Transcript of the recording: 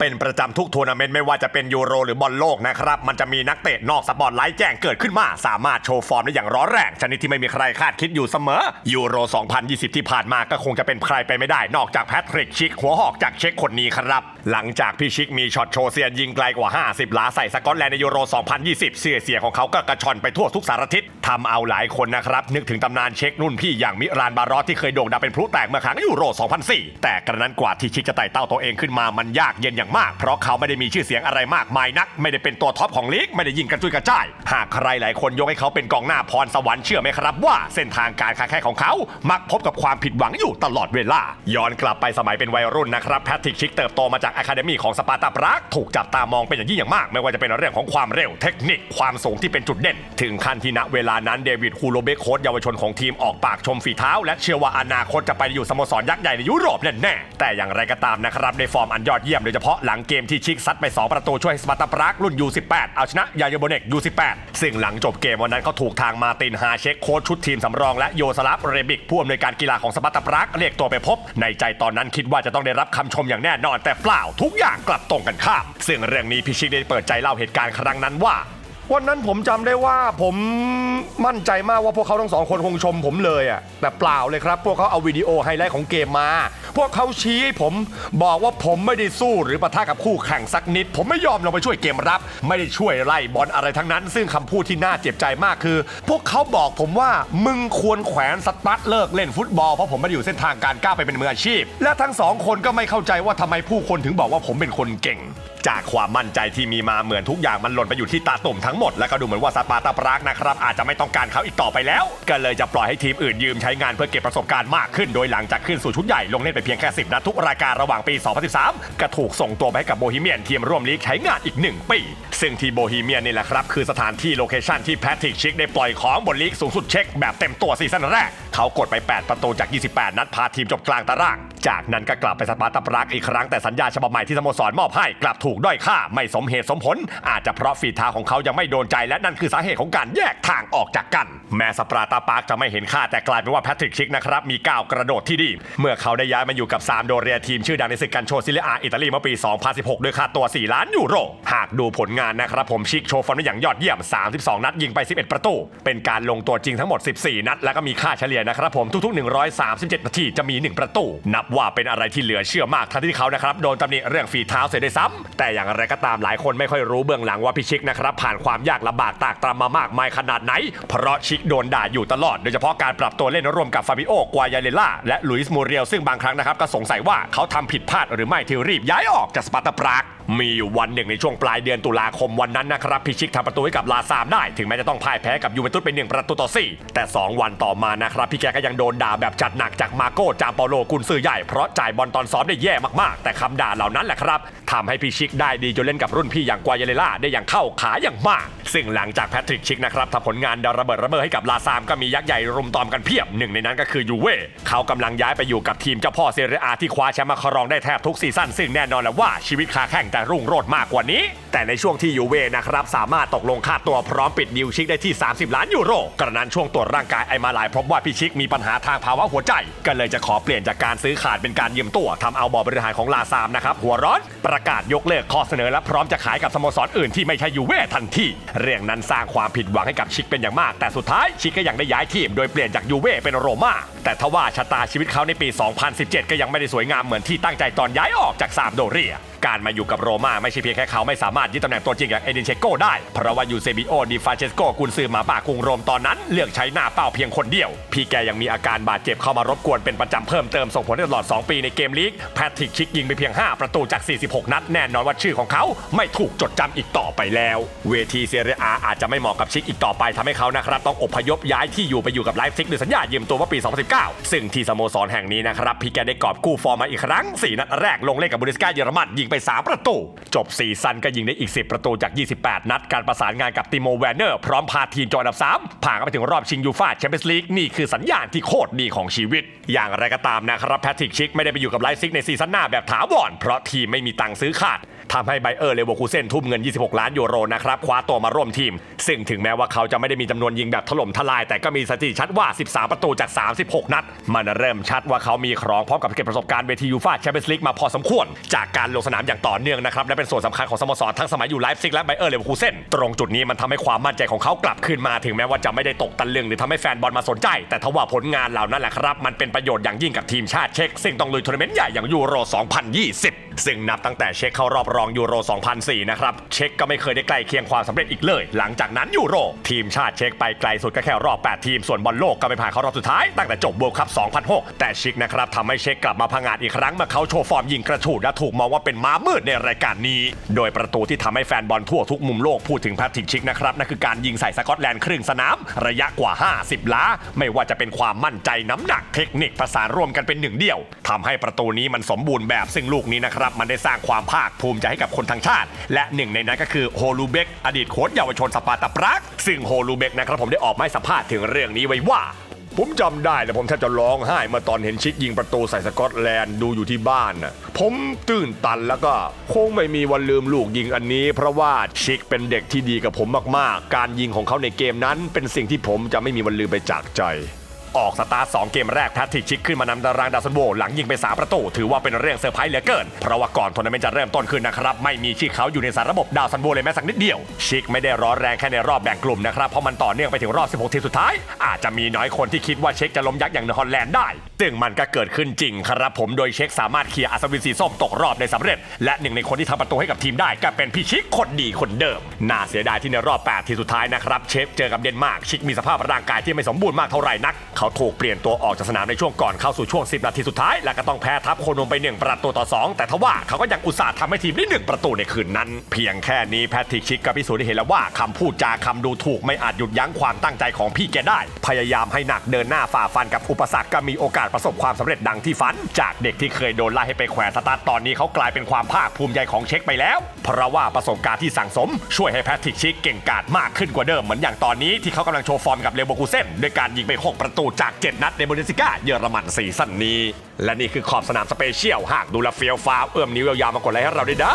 เป็นประจำทุกทัวร์นาเมนต์ไม่ว่าจะเป็นยูโรหรือบอลโลกนะครับ มันจะมีนักเตะนอกสปอตไลท์แจ้งเกิดขึ้นมา สามารถโชว์ฟอร์มได้อย่างร้อนแรง ชนิดที่ไม่มีใครคาดคิดอยู่เสมอยูโร 2020 ที่ผ่านมาก็คงจะเป็นใครไปไม่ได้ นอกจากแพทริกชิกหัวหอกจากเช็กคนนี้ครับ หลังจากพี่ชิกมีช็อตโชว์เซียนยิงไกลกว่า 50ล้าใส่สกอตแลนด์ในยูโร 2020 เสื้อเสียของเขาก็กระชอนไปทั่วทุกสารทิศ ทำเอาหลายคนนะครับ นึกถึงตำนานเช็กรุ่นพี่อย่างมิรานบารอสที่เคยโด่งดังเป็นพลุแตกเมื่อครั้งยูโร 2004 แต่กระนั้นกว่าที่ชิกจะไต่เต้าตัวเองขึ้นมามันยากเย็นอย่างมาก เพราะเขาไม่ได้มีชื่อเสียงอะไรมากมายนัก ไม่ได้เป็นตัวท็อปของลีกไม่ได้ยิงกระจุยกระจาย หากใครหลายคนยกให้เขาเป็นกองหน้าพรสวรรค์เชื่อไหมครับว่าเส้นทางการค้าแข่งของเขา มักพบกับความผิดหวังอยู่ตลอดเวลา ย้อนกลับไปสมัยเป็นวัยรุ่นนะครับแพทริกชิกเติบโตมาจากอะคาเดมีของสปาร์ตาปรากถูกจับตามองเป็นอย่างยิ่งอย่างมาก ไม่ว่าจะเป็นเรื่องของความเร็วเทคนิคความสูงที่เป็นจุดเด่น ถึงขั้นที่ณเวลานั้นเดวิดฮูโลเบคโค้ชเยาวชนของทีมออกปากชมฝีเท้า และเชื่อว่าอนาคตจะไปอยู่สโมสรยักษ์ใหญ่ในยุโรปแน่ๆแต่อย่างไรก็ตามนะครับในฟอร์มอันยอดเยี่ยมโดยเฉพาะหลังเกมที่ชิกซัดไป 2 ประตูช่วยสปาร์ตาปรากรุ่น U18 เอาชนะยาโยโบเนก U18 ซึ่งหลังจบเกมวันนั้นเขาถูกทางมาตินฮาเช็คโค้ชชุดทีมสำรองและโยสลับเรบิกผู้อำนวยการกีฬาของสปาร์ตาปรากเรียกตัวไปพบ ในใจตอนนั้นคิดว่าจะต้องได้รับคำชมอย่างแน่นอน แต่เปล่าทุกอย่างกลับตรงกันข้ามซึ่งเรื่องนี้พิชิตได้เปิดใจเล่าเหตุการณ์ครั้งนั้นว่า วันนั้นผมจำได้ว่าผมมั่นใจมากว่าพวกเขาทั้งสองคนคงชมผมเลยอะแต่เปล่าเลยครับ พวกเขาเอาวิดีโอไฮไลท์ของเกมมา พวกเขาชี้ให้ผมบอกว่าผมไม่ได้สู้หรือปะทะกับคู่แข่งสักนิด ผมไม่ยอมลงไปช่วยเกมรับ ไม่ได้ช่วยไล่บอลอะไรทั้งนั้น ซึ่งคำพูดที่น่าเจ็บใจมากคือ พวกเขาบอกผมว่ามึงควรแขวนสตั๊ดเลิกเล่นฟุตบอลเพราะผมไม่ได้อยู่เส้นทางการก้าวไปเป็นมืออาชีพ และทั้งสองคนก็ไม่เข้าใจว่าทำไมผู้คนถึงบอกว่าผมเป็นคนเก่ง จากความมั่นใจที่มีมาเหมือนทุกอย่างมันหล่นไปอยู่ที่ตาตุ่มทั้งหมดและก็ดูเหมือนว่าสปาร์ตาปรากนะครับอาจจะไม่ต้องการเขาอีกต่อไปแล้ว ก็เลยจะปล่อยให้ทีมอื่นยืมใช้งานเพื่อเก็บประสบการณ์มากขึ้น โดยหลังจากขึ้นสู่ชุดใหญ่ลงเล่นไปเพียงแค่ 10 นัดทุกรายการระหว่างปี 2013 ก็ถูกส่งตัวไปให้กับโบฮีเมียนทีมร่วมลีกใช้งานอีก 1 ปี ซึ่งที่โบฮีเมียนนี่แหละครับ คือสถานที่โลเคชั่นที่แพทริกชิกได้ปล่อยของบนลีกสูงสุดเช็คแบบเต็มตัวซีซั่นแรก เขากดไป 8 ประตูจาก 28 นัดพาทีมจบกลางตาราง จากนั้นก็กลับไปสปาร์ตาปรากอีกครั้งแต่สัญญาฉบับใหม่ที่สโมสรมอบให้กลับถูกด้อยค่าไม่สมเหตุสมผล อาจจะเพราะฝีเท้าของเขายังไม่โดนใจและนั่นคือสาเหตุของการแยกทางออกจากกัน แม้สปาร์ตาปรากจะไม่เห็นค่าแต่กลายเป็นว่าแพทริกชิกนะครับมีก้าวกระโดดที่ดี เมื่อเขาได้ย้ายมาอยู่กับซามโดเรียทีมชื่อดังในศึกกันโชซิเลอาอิตาลีเมื่อปี 2016 ด้วยค่าตัว 4 ล้านยูโร หากดูผลงานนะครับผมชิกโชว์ฟอร์มได้อย่างยอดเยี่ยม 32 นัดยิงไป 11 ประตู เป็นการลงตัวจริงทั้งหมด 14 นัด แล้วก็มีค่าเฉลี่ยนะครับผมทุกๆ 137 นาทีจะมี 1 ประตู นับว่าเป็นอะไรที่เหลือเชื่อมากทั้งที่เขานะครับโดนตำหนิเรื่องฝีเท้าเสียด้วยซ้ำแต่อย่างไรก็ตามหลายคนไม่ค่อยรู้เบื้องหลังว่าพี่ชิกนะครับผ่านความยากลำบากตากตรำมามากมายขนาดไหน เพราะชิกโดนด่าอยู่ตลอดโดยเฉพาะการปรับตัวเล่นร่วมกับฟาบิโอกวายาเลล่าและลุยส์มูเรียลซึ่งบางครั้งนะครับก็สงสัยว่าเขาทำผิดพลาดหรือไม่ที่รีบย้ายออกจากสปาร์ตาปราก มีอยู่วันหนึ่งในช่วงปลายเดือนตุลาคมวันนั้นนะครับพิชิกทำประตูให้กับลาซามได้ ถึงแม้จะต้องพ่ายแพ้กับยูเวนตุสเป็นหนึ่งประตูต่อสี่แต่ 2 วันต่อมานะครับพี่แกก็ยังโดนด่าแบบจัดหนักจากมาโก้จามเปาโลกุนซือใหญ่เพราะจ่ายบอลตอนซ้อมได้แย่มากๆ แต่คำด่าเหล่านั้นแหละครับทำให้พิชิกได้ดีจนเล่นกับรุ่นพี่อย่างกวายเลล่าได้อย่างเข้าขาอย่างมาก ซึ่งหลังจากแพทริกชิกนะครับทำผลงานดาระเบิดระเบ้อให้กับลาซามก็มียักษ์ใหญ่รุมตอมกันเพียบหนึ่งในนั้นก็คือยูเว่เขากำลังย้ายไปอยู่กับทีมเจ้าพ่อเซเรียอาที่คว้าแชมป์มาครองได้แทบทุกซีซั่นซึ่งแน่นอนแล้วว่าชีวิตคาแข่งจะรุ่งโรจน์มากกว่านี้ แต่ในช่วงที่ยูเว่นะครับสามารถตกลงค่าตัวพร้อมปิดดิวชิกได้ที่ 30 ล้านยูโรกระนั้นช่วงตรวจร่างกายไอมาลายพบว่าพี่ชิกมีปัญหาทางภาวะหัวใจ ก็เลยจะขอเปลี่ยนจากการซื้อขาดเป็นการยืมตัวทำเอาบอร์บริหารของลาซามนะครับหัวร้อนประกาศยกเลิกข้อเสนอและพร้อมจะขายกับสโมสรอื่นที่ไม่ใช่ยูเว่ทันทีเรื่องนั้นสร้างความผิดหวังให้กับชิกเป็นอย่างมาก แต่สุดท้ายชิกก็ยังได้ย้ายทีม โดยเปลี่ยนจากยูเว่เป็นโรม่าแต่ทว่าชะตาชีวิตเขาในปี 2017 ก็ยังไม่ได้สวยงามเหมือนที่ตั้งใจตอนย้ายออกจากซามโดเรีย การมาอยู่กับโรม่าไม่ใช่เพียงแค่เขาไม่สามารถยึดตำแหน่งตัวจริงอย่างเอดินเชโกได้ เพราะว่ายูเซบิโอดิฟาเชสโกกุนซือหมาป่ากรุงโรมตอนนั้น เลือกใช้หน้าเป้าเพียงคนเดียว พี่แกยังมีอาการบาดเจ็บเข้ามารบกวนเป็นประจำเพิ่มเติมส่งผลตลอด 2 ปีในเกมลีกแพทริกชิกยิงไปเพียง 5 ประตูจาก 46 นัดแน่นอนว่าชื่อของเขาไม่ถูกจดจำอีกต่อไปแล้ว เวทีเซเรียอาอาจจะไม่เหมาะกับชิกอีกต่อไปทำให้เขานะครับต้องอพยพย้ายที่อยู่ไปอยู่กับไลฟ์ซิกด้วยสัญญายืมตัวเมื่อปี2019 ซึ่งที่สโมสรแห่งนี้นะครับพี่แกได้กอบกู้ฟอร์มมาอีกครั้งสี่นัดแรกลงเล่นกับบูริสกาเยอรมันยิงไปสามประตู จบซีซั่นก็ยิงได้อีก 10 ประตูจาก 28 นัดการประสานงานกับติโมแวนเนอร์พร้อมพาทีมจออันดับ 3 ผ่านไปถึงรอบชิงยูฟ่าแชมเปี้ยนส์ลีกนี่คือสัญญาณที่โคตรดีของชีวิต อย่างไรก็ตามนะครับแพทริกชิกไม่ได้ไปอยู่กับไลฟ์ซิกในซีซั่นหน้าแบบถาวรเพราะทีมไม่มีตังค์ซื้อขาด ทำให้ไบเออร์เลเวอร์คูเซนทุ่มเงิน 26 ล้านยูโรนะครับคว้าตัวมาร่วมทีม ซึ่งถึงแม้ว่าเขาจะไม่ได้มีจำนวนยิงแบบถล่มทลาย แต่ก็มีสถิติชัดว่า 13 ประตูจาก 36 นัด มันเริ่มชัดว่าเขามีครองพร้อมกับเก็บประสบการณ์เวทียูฟ่าแชมเปี้ยนส์ลีกมาพอสมควร จากการลงสนามอย่างต่อเนื่องนะครับและเป็นส่วนสำคัญของสโมสรทั้งสมัยอยู่ไลฟ์ซิกและไบเออร์เลเวอร์คูเซนตรงจุดนี้มันทำให้ความมั่นใจของเขากลับคืนมาถึงแม้ว่าจะไม่ได้ตกตะลึงหรือทำให้แฟนบอลมาสนใจ แต่ทว่าผลงานเหล่านั้นแหละครับมันเป็นประโยชน์อย่างยิ่งกับทีมชาติเช็กซึ่งต้องลุยทัวร์นาเมนต์ใหญ่อย่างยูโร 2020 ซึ่งนับตั้งแต่เช็กเข้ารอบรองยูโร 2004 นะครับ เช็กก็ไม่เคยได้ใกล้เคียงความสำเร็จอีกเลย หลังจากนั้นยูโร ทีมชาติเช็กไปไกลสุดก็แค่รอบ 8 ทีม ส่วนบอลโลกก็ไปผ่านเข้ารอบสุดท้ายตั้งแต่จบเวิลด์คัพ 2006 แต่ช็กนะครับทำให้เช็กกลับมาพังงาดอีกครั้งเมื่อเขาโชว์ฟอร์มยิงกระฉูดและถูกมองว่าเป็นม้ามืดในรายการนี้ โดยประตูที่ทำให้แฟนบอลทั่วทุกมุมโลกพูดถึงแพทริกชิกนะครับนั่นคือการยิงใส่สกอตแลนด์ครึ่งสนาม ระยะกว่า 50 ล้า ไม่ว่าจะเป็นความมั่นใจน้ำหนักเทคนิคประสานร่วมกันเป็นหนึ่งเดียวทำให้ประตูนี้มันสมบูรณ์แบบซึ่งลูกนี้นะครับมันได้สร้างความภาคภูมิใจให้กับคนทั้งชาติ และหนึ่งในนั้นก็คือโฮลูเบกอดีตโค้ชเยาวชนสปาร์ตาปรากซึ่งโฮลูเบกนะครับผมได้ออกมาให้สัมภาษณ์ถึงเรื่องนี้ไว้ว่าผมจำได้และผมแทบจะร้องไห้เมื่อตอนเห็นชิกยิงประตูใส่สกอตแลนด์ดูอยู่ที่บ้านน่ะผมตื่นตันแล้วก็คงไม่มีวันลืมลูกยิงอันนี้ เพราะว่าชิกเป็นเด็กที่ดีกับผมมากๆ การยิงของเขาในเกมนั้นเป็นสิ่งที่ผมจะไม่มีวันลืมไปจากใจ ออกสตาร์ท2เกมแรกแพทริกชิกขึ้นมานำตารางดาวซันโวหลังยิงไป3ประตู ถือว่าเป็นเรื่องเซอร์ไพรส์เหลือเกิน เพราะว่าก่อนทัวร์นาเมนต์จะเริ่มต้นขึ้นนะครับ ไม่มีชื่อเขาอยู่ในสารระบบดาวซันโวเลยแม้สักนิดเดียว ชิกไม่ได้ร้อนแรงแค่ในรอบแบ่งกลุ่มนะครับ เพราะมันต่อเนื่องไปถึงรอบ 16 ทีมสุดท้าย อาจจะมีน้อยคนที่คิดว่าเช็กจะล้มยักษ์อย่างเนฮอลแลนด์ได้ ซึ่งมันก็เกิดขึ้นจริงครับผมโดยเช็กสามารถเคลียร์อัศวินสีส้มตกรอบในสำเร็จ และหนึ่งในคนที่ทำประตูให้กับทีมได้ก็เป็นพี่ชิกคนดีคนเดิมน่าเสียดายที่ในรอบ 8 ทีมสุดท้ายนะครับเชฟเจอกับเดนมาร์กชิกมีสภาพร่างกายที่ไม่สมบูรณ์มากเท่าไหร่นักเขาถูกเปลี่ยนตัวออกจากสนามในช่วงก่อนเข้าสู่ช่วง 10 นาทีสุดท้าย และก็ต้องแพ้ทับโคนมไป 1 ประตูต่อ 2 แต่ทว่าเขาก็ยังอุตส่าห์ทำให้ทีมได้ 1 ประตูในคืนนั้น เพียงแค่นี้แพทริกชิกก็พิสูจน์ให้เห็นแล้วว่าคำพูดจาคำดูถูกไม่อาจหยุดยั้งความตั้งใจของพี่แกได้ พยายามให้หนักเดินหน้าฝ่าฟันกับอุปสรรคก็มีโอกาสประสบความสำเร็จดังที่ฝัน จากเด็กที่เคยโดนไล่ให้ไปแขวนสตาร์ทตอนนี้เขากลายเป็นความภาคภูมิใจของเช็คไปแล้ว เพราะว่าประสบการณ์ที่สั่งสม ช่วยให้แพทริกชิกเก่งกาจมากขึ้นกว่าเดิมเหมือนอย่างตอนนี้ที่เขากำลังโชว์ฟอร์มกับเลเวอร์คูเซนด้วยการยิงไป6ประตูจาก 7 นัดในบุนเดสิก้าเยอรมันซีซั่นนี้ และนี่คือขอบสนามสเปเชียล หากดูแลเฟียวฟ้าเอื้อมนิ้วยาวๆมากดไลค์ให้เราได้ด้า